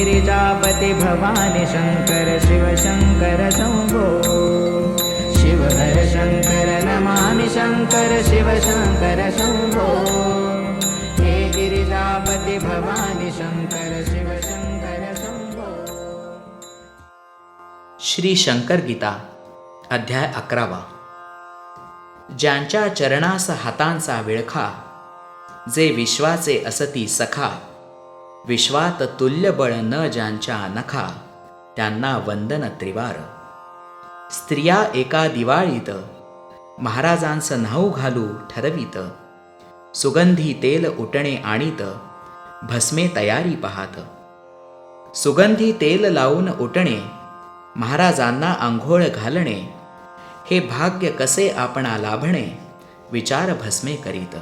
गिरिजापति भवानि शङ्कर शिव शङ्कर शम्भो शिव हर शङ्कर नमामि शङ्कर शिव शङ्कर शम्भो हे गिरिजापति भवानि शङ्कर शिव शङ्कर शम्भो श्री शंकर गीता अध्याय अकरावा। ज्यांच्या चरणास हातांचा विळखा जे विश्वाचे असती सखा विश्वात तुल्य बळ न ज्यांच्या नखा त्यांना वंदन त्रिवार. स्त्रिया एका दिवाळीत महाराजांचं न्हाऊ घालू ठरवीत. सुगंधी तेल उटणे आणीत भस्मे तयारी पाहात. सुगंधी तेल लावून उटणे महाराजांना आंघोळ घालणे हे भाग्य कसे आपणा लाभणे विचार भस्मे करीत.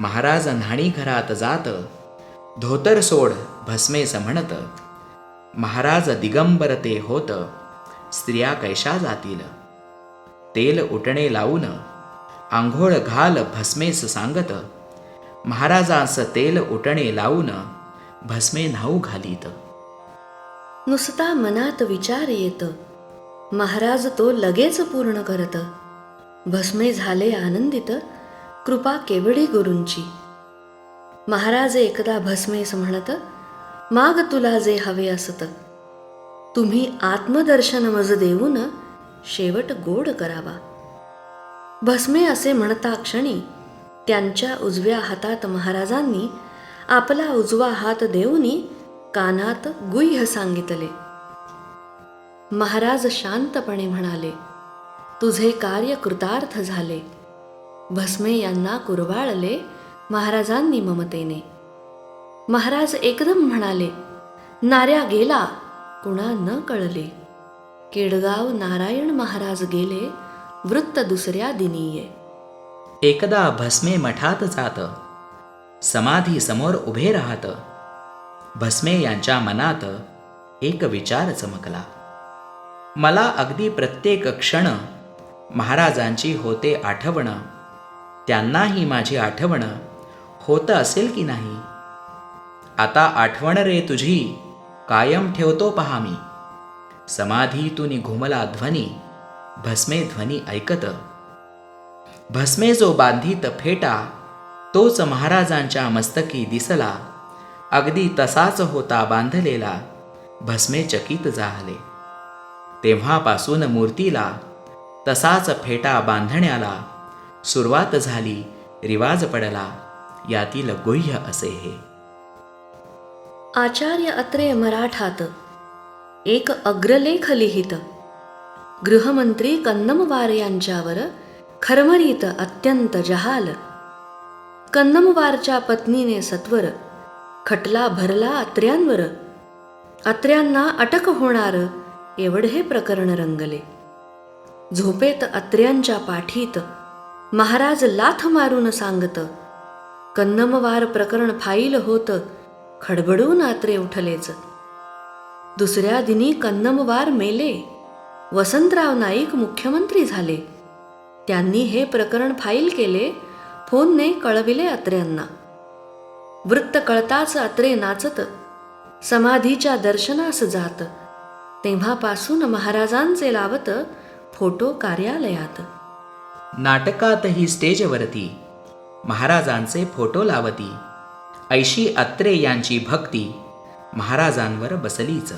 महाराज न्हाणी घरात जात धोतर सोड भस्मेस म्हणत. महाराज दिगंबर ते होत स्त्रिया कैशा जातील. तेल उटणे लावून आंघोळ घाल भस्मेस सांगत. महाराजांस तेल उटणे लावून भस्मे न्हाऊ घालीत. नुसता मनात विचार येत. महाराज तो लगेच पूर्ण करत. भस्मे झाले आनंदित कृपा केवढी गुरूंची. महाराज एकदा भस्मेस म्हणत माग तुला जे हवे असत तुम्ही आत्मदर्शन मज देऊन शेवट गोड करावा. भस्मे असे म्हणता क्षणी त्यांच्या उजव्या हातात महाराजांनी आपला उजवा हात देऊनी कानात गुह्य सांगितले. महाराज शांतपणे म्हणाले तुझे कार्य कृतार्थ झाले. भस्मे यांना कुरवाळले महाराजांनी ममतेने. महाराज एकदम म्हणाले नाऱ्या गेला कुणा न कळले. केडगाव नारायण महाराज गेले वृत्त दुसऱ्या दिनीये. एकदा भस्मे मठात जात समाधी समोर उभे राहत. भस्मे यांच्या मनात एक विचार चमकला. मला अगदी प्रत्येक क्षण महाराजांची होते आठवण त्यांनाही माझी आठवण होत असेल की नाही? आता आठवण रे तुझी कायम ठेवतो पहा मी. समाधीतून घुमला ध्वनी भस्मे ध्वनी ऐकत. भस्मे जो बांधित फेटा तोच महाराजांच्या मस्तकी दिसला. अगदी तसाच होता बांधलेला भस्मे चकित जाहले तेव्हापासून मूर्तीला तसाच फेटा बांधण्याला सुरुवात झाली रिवाज पडला. यातील गुह्य असे हे. आचार्य अत्रे मराठात. एक अग्रलेख लिहित. गृहमंत्री कन्नमवार यांच्यावर खरमरीत अत्यंत जहाल. कन्नमवारच्या पत्नीने सत्वर खटला भरला अत्र्यांवर. अत्र्यांना अटक होणार एवढे प्रकरण रंगले. झोपेत अत्र्यांच्या पाठीत महाराज लाथ मारून सांगत कन्नमवार प्रकरण फाईल होत खडबडून आत्रे उठलेच. दुसऱ्या दिनी कन्नमवार मेले वसंतराव नाईक मुख्यमंत्री झाले. त्यांनी हे प्रकरण फाईल केले फोनने कळविले अत्र्यांना वृत्त कळताच अत्रे नाचत समाधीच्या दर्शनास जात. तेव्हापासून महाराजांचे लावत फोटो कार्यालयात. नाटकातही स्टेजवरती महाराजांचे फोटो लावती. ऐशी अत्रे यांची भक्ती महाराजांवर बसलीच.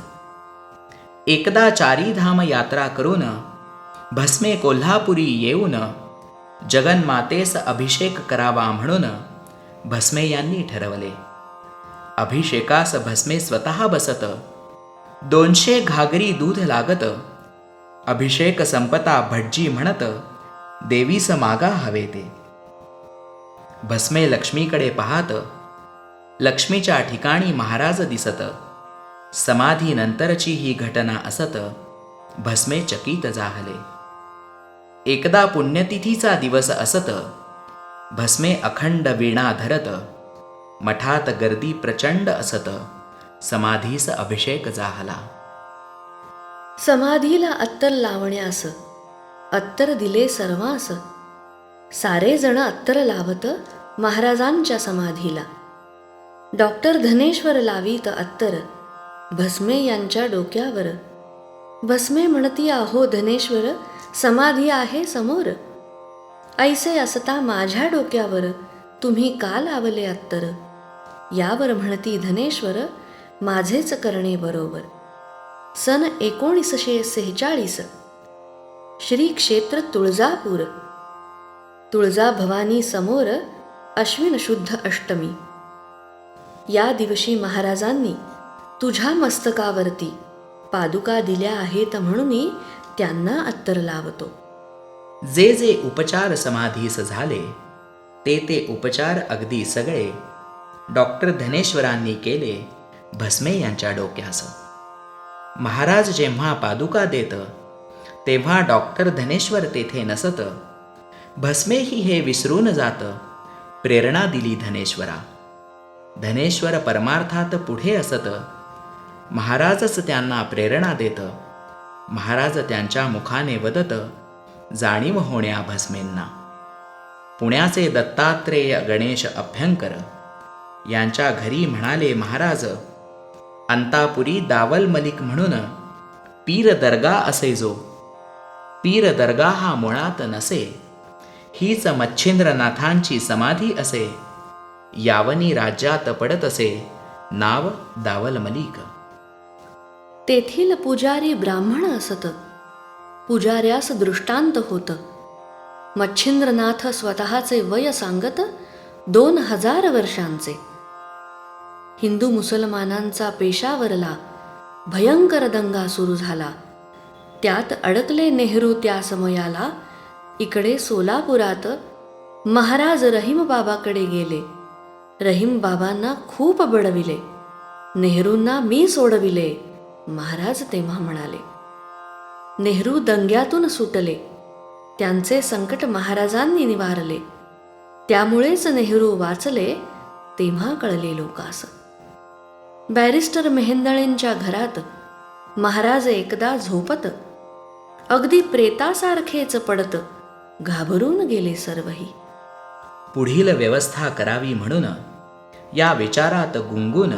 एकदा चारीधाम यात्रा करून भस्मे कोल्हापुरी येऊन जगन्मातेस अभिषेक करावा म्हणून भस्मे यांनी ठरवले. अभिषेकास भस्मे स्वतः बसत. दोनशे घागरी दूध लागत. अभिषेक संपता भटजी म्हणत देवीस मागा हवे ते. भस्मे लक्ष्मीकडे पाहत. लक्ष्मीच्या ठिकाणी महाराज दिसत. समाधीनंतरची ही घटना असत. भस्मे चकित जाहले एकदा पुण्यतिथीचा दिवस असत. भस्मे अखंड वीणा धरत. मठात गर्दी प्रचंड असत. समाधीस अभिषेक जाहला समाधीला अत्तर लावण्यास. अत्तर दिले सर्वांस. सारे जण अत्तर लावत महाराजांच्या समाधीला. डॉक्टर धनेश्वर लावीत अत्तर भस्मे यांच्या डोक्यावर. भस्मे म्हणती आहो धनेश्वर समाधी आहे समोर. ऐसे असता माझ्या डोक्यावर तुम्ही का लावले अत्तर? यावर म्हणती धनेश्वर माझेच करणे बरोबर. सन एकोणीसशे सेहेचाळीस. श्री क्षेत्र तुळजापूर. तुळजा भवानी समोर अश्विन शुद्ध अष्टमी. या दिवशी महाराजांनी तुझ्या मस्तकावरती पादुका दिल्या आहेत म्हणून मी त्यांना अत्तर लावतो. जे जे उपचार समाधीस झाले ते ते उपचार अगदी सगळे डॉक्टर धनेश्वरांनी केले भस्मे यांच्या डोक्यास. महाराज जेव्हा पादुका देत तेव्हा डॉक्टर धनेश्वर तेथे नसतं भस्मेही हे विसरून जातं. प्रेरणा दिली धनेश्वरा. धनेश्वर परमार्थात पुढे असत. महाराजच त्यांना प्रेरणा देत. महाराज त्यांच्या मुखाने वदत. जाणीव होण्या भस्मेंना. पुण्याचे दत्तात्रेय गणेश अभ्यंकर यांच्या घरी म्हणाले महाराज अंतापुरी दावल मलिक म्हणून पीर दर्गा असे जो. पीर दर्गा हा मुळात नसे. हीच मच्छिंद्रनाथांची समाधी असे. यावनी राज्यात पडत असे. नाव दावल मलिक तेथील पुजारी ब्राह्मण असत. पुजाऱ्यास दृष्टांत होत. मच्छिंद्रनाथ स्वतःचे वय सांगत दोन हजार वर्षांचे. हिंदू मुसलमानांचा पेशावरला भयंकर दंगा सुरू झाला. त्यात अडकले नेहरू त्या समयाला इकडे सोलापुरात महाराज रहीम बाबाकडे गेले. रहीम बाबांना खूप बडविले. नेहरूंना मी सोडविले महाराज तेव्हा म्हणाले. नेहरू दंग्यातून सुटले. त्यांचे संकट महाराजांनी निवारले. त्यामुळेच नेहरू वाचले तेव्हा कळले लोकास. बॅरिस्टर मेहेंदळेंच्या घरात महाराज एकदा झोपत अगदी प्रेतासारखेच पडत घाबरून गेले सर्वही. पुढील व्यवस्था करावी म्हणून या विचारात गुंगून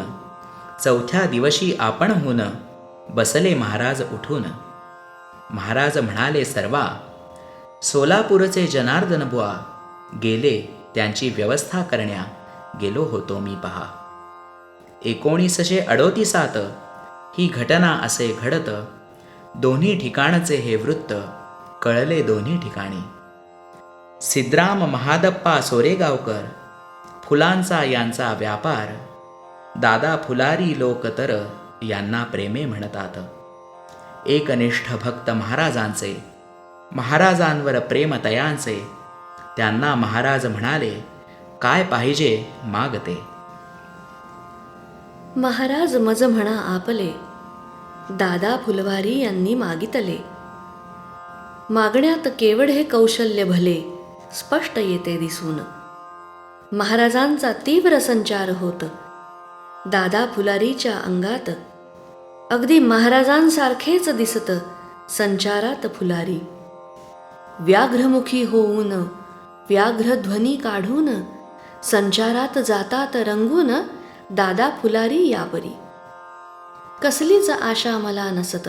चौथ्या दिवशी आपणहून बसले महाराज उठून. महाराज म्हणाले सर्वा सोलापूरचे जनार्दन बुवा गेले त्यांची व्यवस्था करण्या गेलो होतो मी पहा. एकोणीसशे अडोतीसात ही घटना असे घडत दोन्ही ठिकाणचे हे वृत्त कळले दोन्ही ठिकाणी. सिद्राम महादप्पा सोरेगावकर फुलांचा यांचा व्यापार दादा फुलारी लोक तर यांना प्रेमे म्हणतात. एकनिष्ठ भक्त महाराजांचे महाराजांवर प्रेमतयांचे त्यांना महाराज म्हणाले काय पाहिजे मागते. महाराज मज म्हणा आपले दादा फुलवारी यांनी मागितले. मागण्यात केवढे कौशल्य भले स्पष्ट येते दिसून. महाराजांचा तीव्र संचार होत. दादा फुलारीच्या अंगात. अगदी महाराजांसारखेच दिसत संचारात फुलारी. व्याघ्रमुखी होऊन व्याघ्रध्वनी काढून संचारात जातात रंगून दादा फुलारी यापरी. कसलीच आशा मला नसत.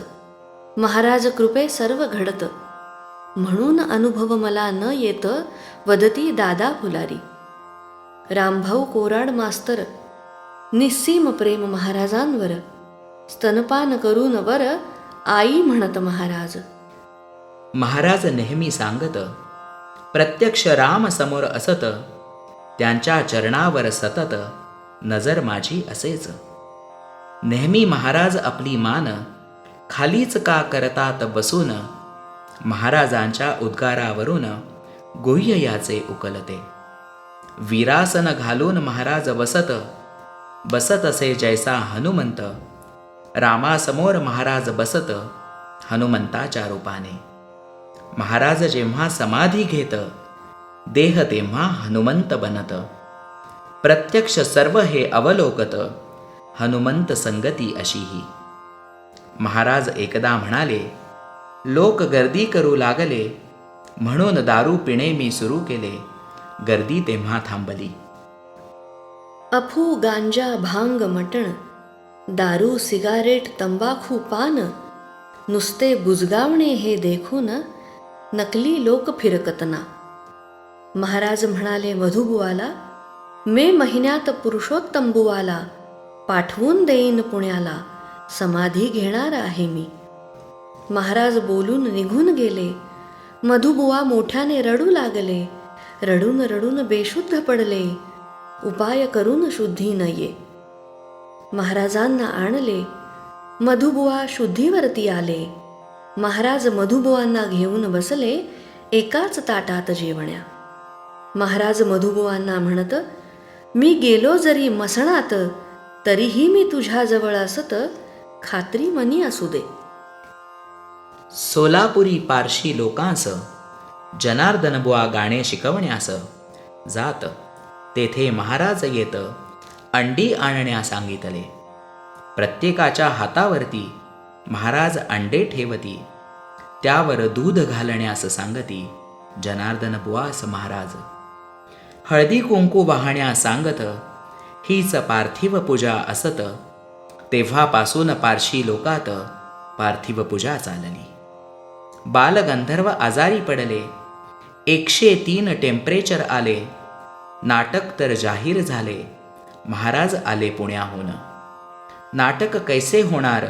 महाराज कृपे सर्व घडत. म्हणून अनुभव मला न येतं वदती दादा फुलारी. रामभाऊ कोराड मास्तर निस्सीम प्रेम महाराजांवर स्तनपान करून वर आई म्हणत महाराज. महाराज नेहमी सांगत प्रत्यक्ष राम समोर असत त्यांच्या चरणावर सतत नजर माझी असेच. नेहमी महाराज आपली मान खालीच का करतात बसून महाराजांच्या उद्गारावरून गुह्य याचे उकलते. वीरासन घालून महाराज बसत बसत असे जैसा हनुमंत. रामासमोर महाराज बसत हनुमंताच्या रूपाने. महाराज जेव्हा समाधी घेत देह तेव्हा हनुमंत बनत. प्रत्यक्ष सर्व हे अवलोकत हनुमंत संगती अशीही. महाराज एकदा म्हणाले लोक गर्दी करू लागले. म्हणून दारू पिणे मी सुरू केले. गर्दी तेव्हा थांबली. अफू गांजा भांग मटण दारू सिगारेट तंबाखू पान नुसते बुजगावणे हे देखून नकली लोक फिरकतना. महाराज म्हणाले मधुबुवाला मे महिन्यात पुरुषोत्तम बुवाला पाठवून देईन पुण्याला समाधी घेणार आहे मी. महाराज बोलून निघून गेले. मधुबुवा मोठ्याने रडू लागले. रडून रडून बेशुद्ध पडले. उपाय करून शुद्धी न ये महाराजांना आणले. मधुबुवा शुद्धीवरती आले. महाराज मधुबुवांना घेऊन बसले एकाच ताटात जेवण्या. महाराज मधुबुवांना म्हणत मी गेलो जरी मसणात तरीही मी तुझ्याजवळ असत खात्री मनी असू दे. सोलापुरी पारशी लोकांस जनार्दनबुवा गाणे शिकवण्यास जात. तेथे महाराज येत अंडी आणण्या सांगितले. प्रत्येकाच्या हातावरती महाराज अंडे ठेवती. त्यावर दूध घालण्यास सांगती जनार्दन बुवास महाराज. हळदी कुंकू वाहण्या सांगत हीच पार्थिव पूजा असत. तेव्हापासून पारशी लोकात पार्थिव पूजा चालली. बालगंधर्व आजारी पडले. एकशे तीन टेम्परेचर आले. नाटक तर जाहीर झाले. महाराज आले पुण्याहून. नाटक कैसे होणार?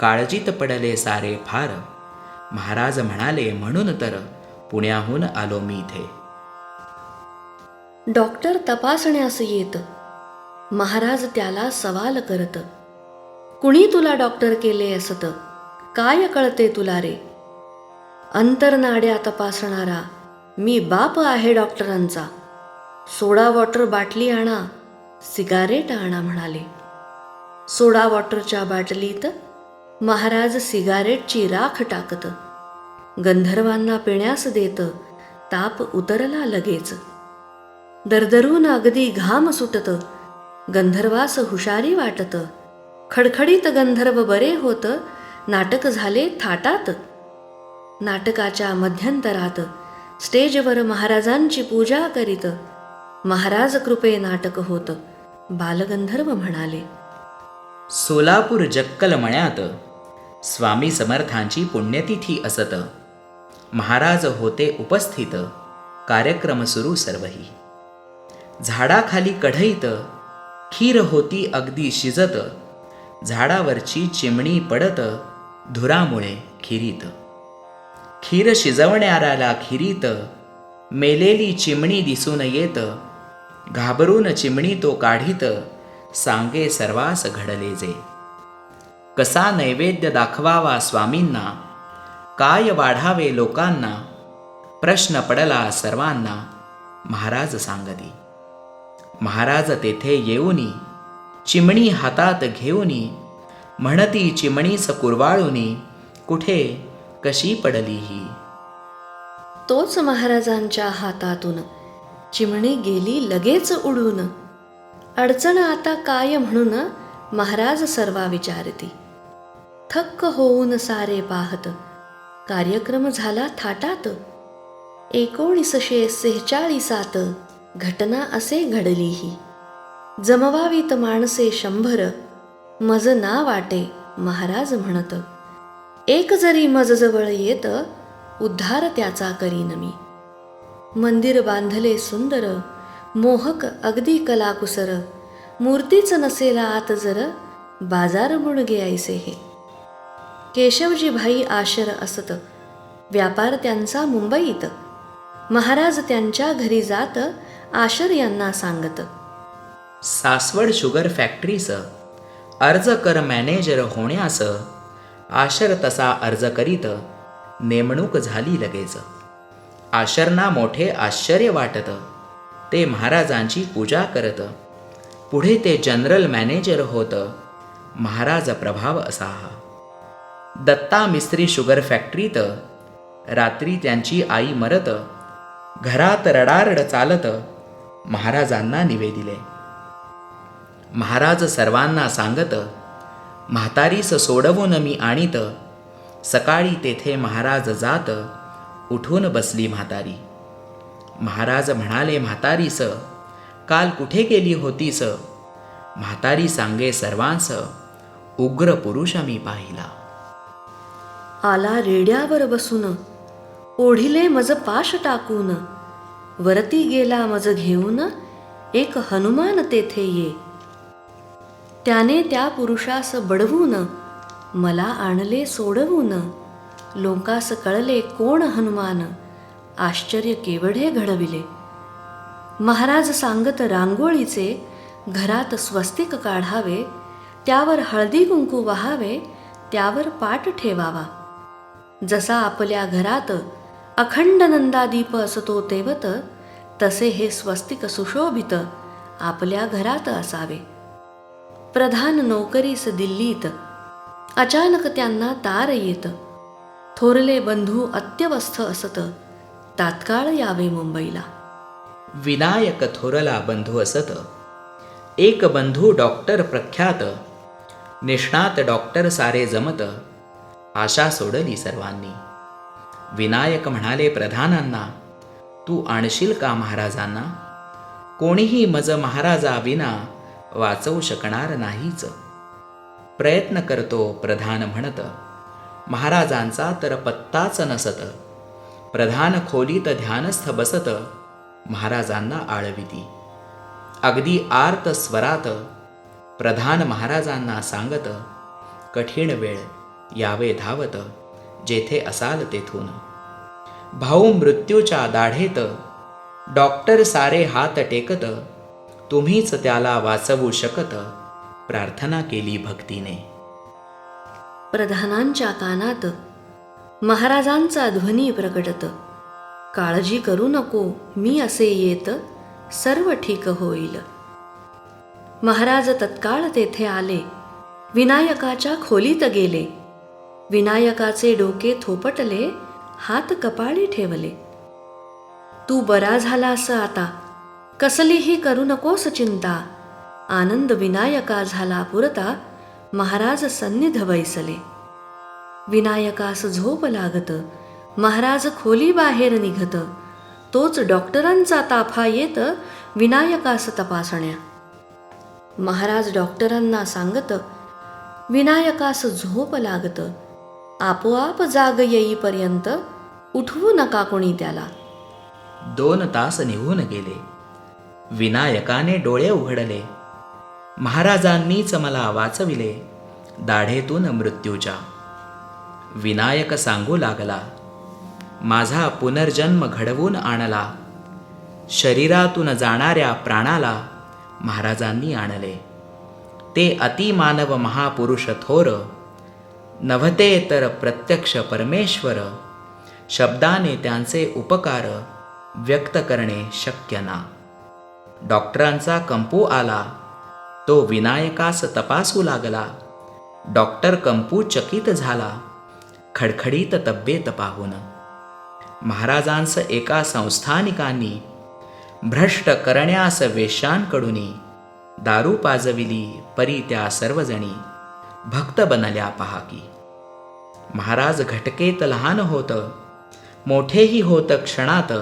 काळजीत पडले सारे फार. महाराज म्हणाले म्हणून तर पुण्याहून आलो मी इथे. डॉक्टर तपासण्यास येत. महाराज त्याला सवाल करत कुणी तुला डॉक्टर केले असत? काय कळते तुला रे? अंतरनाड्या तपासणारा. मी बाप आहे डॉक्टरांचा. सोडा वॉटर बाटली आणा सिगारेट आणा म्हणाले. सोडा वॉटरच्या बाटलीत महाराज सिगारेटची राख टाकत. गंधर्वांना पिण्यास देत ताप उतरला लगेच. दरदरून अगदी घाम सुटत. गंधर्वास हुशारी वाटत. खडखडीत गंधर्व बरे होत. नाटक झाले थाटात. नाटकाच्या मध्यंतरात स्टेजवर महाराजांची पूजा करीत. महाराज कृपे नाटक होत. बालगंधर्व म्हणाले सोलापूर जक्कल मण्यात. स्वामी समर्थांची पुण्यतिथी असत. महाराज होते उपस्थित. कार्यक्रम सुरू सर्वही. झाडाखाली कढईत. खीर होती अगदी शिजत. झाडावरची चिमणी पडत. धुरामुळे खिरीत. खीर शिजवणाऱ्याला खिरीत. मेलेली चिमणी दिसून येत. घाबरून चिमणी तो काढीत. सांगे सर्वास घडले जे. कसा नैवेद्य दाखवावा स्वामींना. काय वाढावे लोकांना. प्रश्न पडला सर्वांना. महाराज सांगती. महाराज तेथे येऊनी. चिमणी हातात घेऊनी. म्हणती चिमणीस कुरवाळूनी. कुठे? कशी पडली ही? तोच महाराजांच्या हातातून चिमणी गेली लगेच उडून. अडचण आता काय म्हणून महाराज सर्वा विचारती. थक्क होऊन सारे पाहत. कार्यक्रम झाला थाटात. एकोणीसशे सेहेचाळीसात घटना असे घडली ही. जमवावीत माणसे शंभर मज ना वाटे महाराज म्हणत. एक जरी मजजवळ येत उद्धार त्याचा करीन मी. मंदिर बांधले सुंदर मोहक अगदी कलाकुसर. मूर्तीच नसेला आत जर बाजार मुणगे ऐसे हे. केशवजी भाई आशर असत. व्यापार त्यांचा मुंबईत. महाराज त्यांच्या घरी जात आशर यांना सांगत. सासवड शुगर फॅक्टरीस अर्ज कर मॅनेजर होण्यास आशर तसा अर्ज करीत नेमणूक झाली लगेच. आशरना मोठे आश्चर्य वाटत. ते महाराजांची पूजा करत. पुढे ते जनरल मॅनेजर होत. महाराज प्रभाव असा हा दत्ता मिस्त्री शुगर फॅक्टरीत. रात्री त्यांची आई मरत. घरात रडारड चालत. महाराजांना निवेदिले. महाराज सर्वांना सांगत म्हातारीस सोडवून मी आणीत. सकाळी तेथे महाराज जात. उठून बसली म्हातारी. महाराज म्हणाले म्हातारीस काल कुठे गेली होतीस? म्हातारी सांगे सर्वांस उग्र पुरुष मी पाहिला. आला रेड्यावर बसून. ओढिले मज पाश टाकून. वरती गेला मज घेऊन. एक हनुमान तेथे ये. त्याने त्या पुरुषास बडवून मला आणले सोडवून. लोकास कळले कोण हनुमान? आश्चर्य केवढे घडविले. महाराज सांगत रांगोळीचे घरात स्वस्तिक काढावे त्यावर हळदी कुंकू वहावे त्यावर पाट ठेवावा. जसा आपल्या घरात अखंड नंदादीप असतो तेवत तसे हे स्वस्तिक सुशोभित आपल्या घरात असावे. प्रधान नोकरीस दिल्लीत. अचानक त्यांना तार येत. थोरले बंधू अत्यवस्थ असत. तात्काळ यावे मुंबईला. विनायक थोरला बंधू असत. एक बंधू डॉक्टर प्रख्यात. निष्णात डॉक्टर सारे जमत. आशा सोडली सर्वांनी. विनायक म्हणाले प्रधानांना तू आणशील का महाराजांना? कोणीही मज महाराजा विना वाचवू शकणार नाहीच. प्रयत्न करतो प्रधान म्हणत. महाराजांचा तर पत्ताच नसत. प्रधान खोलीत ध्यानस्थ बसत. महाराजांना आळविती. अगदी आर्त स्वरात प्रधान महाराजांना सांगत कठीण वेळ यावे धावत जेथे असाल तेथून. भाऊ मृत्यूच्या दाढेत डॉक्टर सारे हात टेकत तुम्हीच त्याला वाचवू शकत प्रार्थना केली भक्तीने. प्रधानांच्या कानात महाराजांचा ध्वनी प्रकटत काळजी करू नको मी असे येत सर्व ठीक होईल. महाराज तत्काळ तेथे आले विनायकाच्या खोलीत गेले. विनायकाचे डोके थोपटले हात कपाळी ठेवले. तू बरा झालास आता कसलीही करू नकोस चिंता. आनंद विनायका झाला पुरता महाराज सन्निध बैसले विनायकास झोप लागत महाराज खोली बाहेर निघत. तोच डॉक्टरांचा ताफा येत विनायकास तपासण्या. महाराज डॉक्टरांना सांगत विनायकास झोप लागत. आपोआप जाग येईपर्यंत उठवू नका कोणी त्याला. दोन तास निघून गेले. विनायकाने डोळे उघडले. महाराजांनीच मला वाचविले दाढेतून मृत्यूच्या. विनायक सांगू लागला माझा पुनर्जन्म घडवून आणला. शरीरातून जाणाऱ्या प्राणाला महाराजांनी आणले. ते अतिमानव महापुरुष थोर नव्हते तर प्रत्यक्ष परमेश्वर. शब्दाने त्यांचे उपकार व्यक्त करणे शक्य ना. डॉक्टरांचा कंपू आला. तो विनायकास तपासू लागला. डॉक्टर कंपू चकित झाला. खडखडीत तब्येत पाहून. महाराजांस एका संस्थानिकांनी भ्रष्ट करण्यास वेशांकडून दारू पाजविली परी त्या सर्वजणी. भक्त बनल्या पहा की महाराज घटकेत लहान होत. मोठेही होत क्षणात.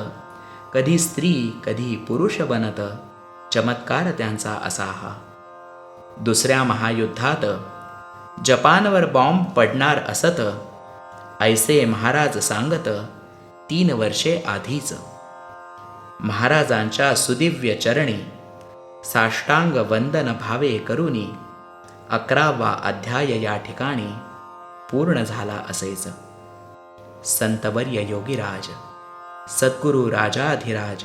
कधी स्त्री कधी पुरुष बनत. चमत्कार त्यांचा असा हा. दुसऱ्या महायुद्धात जपानवर बॉम्ब पडणार असत ऐसे महाराज सांगत तीन वर्षे आधीच. महाराजांच्या सुदिव्य चरणी साष्टांग वंदन भावे करुनी अकरावा अध्याय या ठिकाणी पूर्ण झाला असेच. संतवर्य योगीराज सद्गुरु राजाधिराज